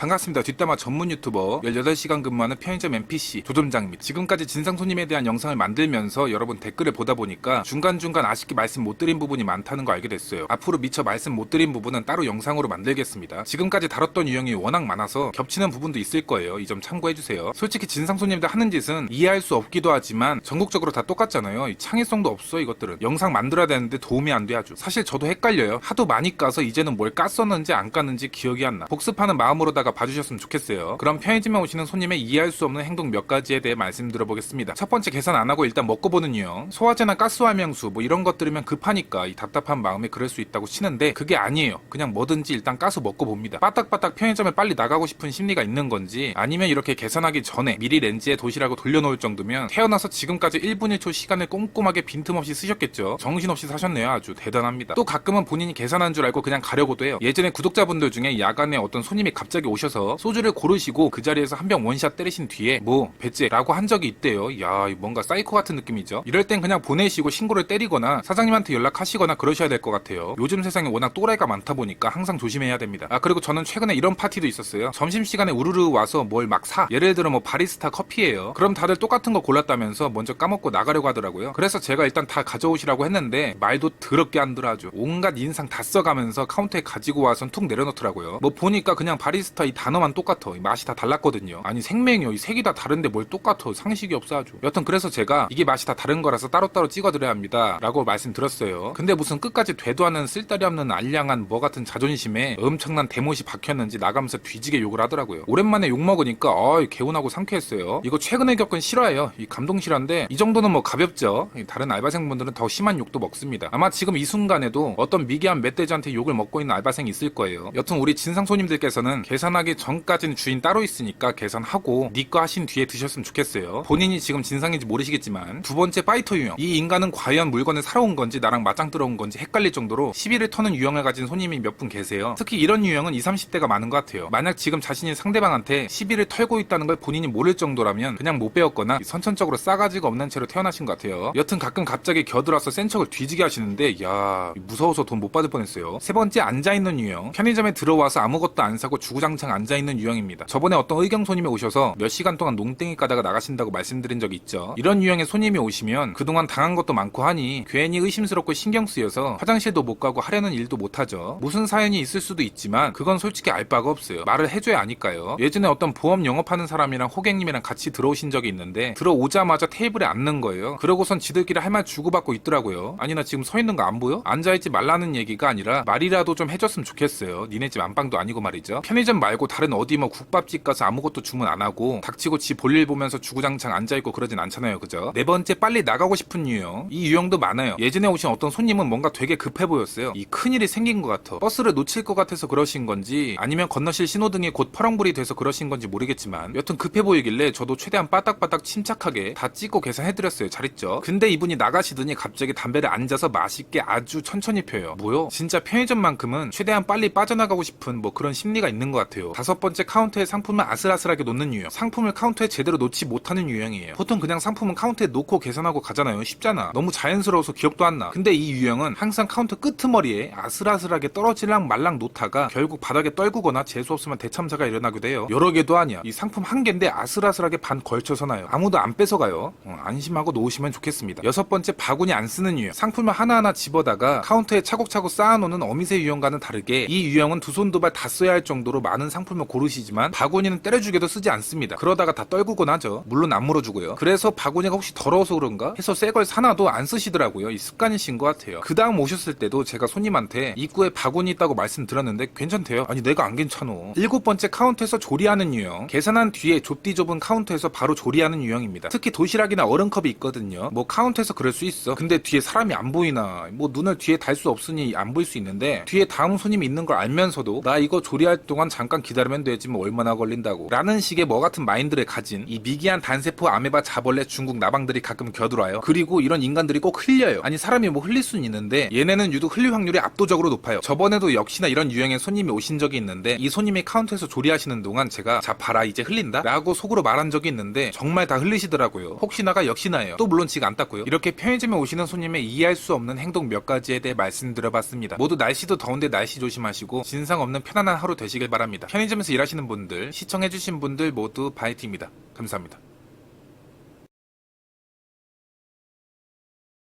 반갑습니다. 뒷담화 전문 유튜버 18시간 근무하는 편의점 NPC 조점장입니다. 지금까지 진상 손님에 대한 영상을 만들면서 여러분 댓글을 보다 보니까 중간중간 아쉽게 말씀 못 드린 부분이 많다는 거 알게 됐어요. 앞으로 미처 말씀 못 드린 부분은 따로 영상으로 만들겠습니다. 지금까지 다뤘던 유형이 워낙 많아서 겹치는 부분도 있을 거예요. 이 점 참고해주세요. 솔직히 진상 손님들 하는 짓은 이해할 수 없기도 하지만 전국적으로 다 똑같잖아요. 이 창의성도 없어 이것들은. 영상 만들어야 되는데 도움이 안 돼 아주. 사실 저도 헷갈려요. 하도 많이 까서 이제는 뭘 깠었는지 안 깠는지 기억이 안 나. 복습하는 마음으로다가 봐주셨으면 좋겠어요. 그럼 편의점에 오시는 손님의 이해할 수 없는 행동 몇 가지에 대해 말씀드려보겠습니다. 첫 번째 계산 안 하고 일단 먹고 보는 유형. 소화제나 가스활명수 뭐 이런 것 들으면 급하니까 이 답답한 마음에 그럴 수 있다고 치는데 그게 아니에요. 그냥 뭐든지 일단 까서 먹고 봅니다. 빠딱빠딱 편의점에 빨리 나가고 싶은 심리가 있는 건지 아니면 이렇게 계산하기 전에 미리 렌즈에 도시락을 돌려놓을 정도면 태어나서 지금까지 1분 1초 시간을 꼼꼼하게 빈틈없이 쓰셨겠죠. 정신없이 사셨네요. 아주 대단합니다. 또 가끔은 본인이 계산한 줄 알고 그냥 가려고도 해요. 예전에 구독자분들 중에 야간에 어떤 손님이 갑자기 오 셔서 소주를 고르시고 그 자리에서 한 병 원샷 때리신 뒤에 뭐 배째라고 한 적이 있대요. 야 뭔가 사이코 같은 느낌이죠. 이럴 땐 그냥 보내시고 신고를 때리거나 사장님한테 연락하시거나 그러셔야 될 것 같아요. 요즘 세상에 워낙 또라이가 많다 보니까 항상 조심해야 됩니다. 아 그리고 저는 최근에 이런 파티도 있었어요. 점심시간에 우르르 와서 뭘 막 사. 예를 들어 뭐 바리스타 커피예요. 그럼 다들 똑같은 거 골랐다면서 먼저 까먹고 나가려고 하더라고요. 그래서 제가 일단 다 가져오시라고 했는데 말도 더럽게 안 들어 아주. 온갖 인상 다 써가면서 카운터에 가지고 와선 툭 내려놓더라고요. 뭐 보니까 그냥 바리스타 이 단어만 똑같아. 이 맛이 다 달랐거든요. 아니 생명이요. 이 색이 다 다른데 뭘 똑같아. 상식이 없어 아주. 여튼 그래서 제가 이게 맛이 다 다른 거라서 따로따로 찍어드려야 합니다. 라고 말씀드렸어요. 근데 무슨 끝까지 되도 않는 쓸데리 없는 알량한 뭐 같은 자존심에 엄청난 대못이 박혔는지 나가면서 뒤지게 욕을 하더라고요. 오랜만에 욕 먹으니까 어이 개운하고 상쾌했어요. 이거 최근에 겪은 실화예요. 이 감동 실화인데 이 정도는 뭐 가볍죠. 이 다른 알바생분들은 더 심한 욕도 먹습니다. 아마 지금 이 순간에도 어떤 미개한 멧돼지한테 욕을 먹고 있는 알바생이 있을 거예요. 여튼 우리 진상 손님들께서는 계산하 기 전까지는 주인 따로 있으니까 계산하고 니거 하신 뒤에 드셨으면 좋겠어요. 본인이 지금 진상인지 모르시겠지만 두 번째 파이터 유형. 이 인간은 과연 물건을 사러 온 건지 나랑 맞짱 뜨러 온 건지 헷갈릴 정도로 시비를 터는 유형을 가진 손님이 몇 분 계세요. 특히 이런 유형은 20, 30대가 많은 것 같아요. 만약 지금 자신이 상대방한테 시비를 털고 있다는 걸 본인이 모를 정도라면 그냥 못 배웠거나 선천적으로 싸가지가 없는 채로 태어나신 것 같아요. 여튼 가끔 갑자기 겨들어서 센 척을 뒤지게 하시는데 야 무서워서 돈 못 받을 뻔했어요. 세 번째 앉아있는 유형. 편의점에 들어와서 아무것도 안 사고 주구장창 앉아있는 유형입니다. 저번에 어떤 의경 손님이 오셔서 몇 시간 동안 농땡이 까다가 나가신다고 말씀드린 적이 있죠. 이런 유형의 손님이 오시면 그동안 당한 것도 많고 하니 괜히 의심스럽고 신경 쓰여서 화장실도 못 가고 하려는 일도 못 하죠. 무슨 사연이 있을 수도 있지만 그건 솔직히 알 바가 없어요. 말을 해줘야 아니까요. 예전에 어떤 보험 영업하는 사람이랑 호객님이랑 같이 들어오신 적이 있는데 들어오자마자 테이블에 앉는 거예요. 그러고선 지들끼리 할 말 주고받고 있더라고요. 아니 나 지금 서 있는 거 안 보여? 앉아있지 말라는 얘기가 아니라 말이라도 좀 해줬으면 좋겠어요. 니네 집 안방도 아니고 말이죠. 편의점 말고 다른 어디 뭐 국밥집 가서 아무것도 주문 안 하고 닥치고 지 볼일 보면서 주구장창 앉아있고 그러진 않잖아요. 그죠? 네 번째 빨리 나가고 싶은 유형. 이 유형도 많아요. 예전에 오신 어떤 손님은 뭔가 되게 급해 보였어요. 이 큰일이 생긴 것 같아. 버스를 놓칠 것 같아서 그러신 건지 아니면 건너실 신호등이 곧 파랑불이 돼서 그러신 건지 모르겠지만 여튼 급해 보이길래 저도 최대한 빠딱빠딱 침착하게 다 찍고 계산해드렸어요. 잘했죠? 근데 이분이 나가시더니 갑자기 담배를 앉아서 맛있게 아주 천천히 펴요. 뭐요? 진짜 편의점만큼은 최대한 빨리 빠져나가고 싶은 뭐 그런 심리가 있는 것 같아요. 다섯 번째 카운터에 상품을 아슬아슬하게 놓는 유형. 상품을 카운터에 제대로 놓지 못하는 유형이에요. 보통 그냥 상품은 카운터에 놓고 계산하고 가잖아요. 쉽잖아. 너무 자연스러워서 기억도 안 나. 근데 이 유형은 항상 카운터 끄트머리에 아슬아슬하게 떨어질랑 말랑 놓다가 결국 바닥에 떨구거나 재수 없으면 대참사가 일어나기도 해요. 여러 개도 아니야. 이 상품 한 개인데 아슬아슬하게 반 걸쳐서 놔요. 아무도 안 뺏어가요. 어, 안심하고 놓으시면 좋겠습니다. 여섯 번째 바구니 안 쓰는 유형. 상품을 하나하나 집어다가 카운터에 차곡차곡 쌓아놓는 어미새 유형과는 다르게 이 유형은 두 손 두 발 다 써야 할 정도로 많은 상품을 고르시지만 바구니는 때려주게도 쓰지 않습니다. 그러다가 다 떨구곤 하죠. 물론 안 물어주고요. 그래서 바구니가 혹시 더러워서 그런가 해서 새 걸 사놔도 안 쓰시더라고요. 이 습관이신 것 같아요. 그 다음 오셨을 때도 제가 손님한테 입구에 바구니 있다고 말씀드렸는데 괜찮대요. 아니 내가 안 괜찮어. 일곱 번째 카운터에서 조리하는 유형. 계산한 뒤에 좁디 좁은 카운터에서 바로 조리하는 유형입니다. 특히 도시락이나 얼음컵이 있거든요. 뭐 카운터에서 그럴 수 있어. 근데 뒤에 사람이 안 보이나 뭐 눈을 뒤에 달 수 없으니 안 보일 수 있는데 뒤에 다음 손님이 있는 걸 알면서도 나 이거 조리할 동안 잠깐 기다리면 되지 뭐 얼마나 걸린다고 라는 식의 뭐 같은 마인드를 가진 이 미개한 단세포 아메바 자벌레 중국 나방들이 가끔 겨들어요. 그리고 이런 인간들이 꼭 흘려요. 아니 사람이 뭐 흘릴 수는 있는데 얘네는 유독 흘릴 확률이 압도적으로 높아요. 저번에도 역시나 이런 유형의 손님이 오신 적이 있는데 이 손님이 카운터에서 조리하시는 동안 제가 자 봐라 이제 흘린다 라고 속으로 말한 적이 있는데 정말 다 흘리시더라고요. 혹시나가 역시나예요. 또 물론 지가 안 닦고요. 이렇게 편의점에 오시는 손님의 이해할 수 없는 행동 몇 가지에 대해 말씀드려봤습니다. 모두 날씨도 더운데 날씨 조심하시고 진상 없는 편안한 하루 되시길 바랍니다. 편의점에서 일하시는 분들, 시청해주신 분들 모두 파이팅입니다. 감사합니다.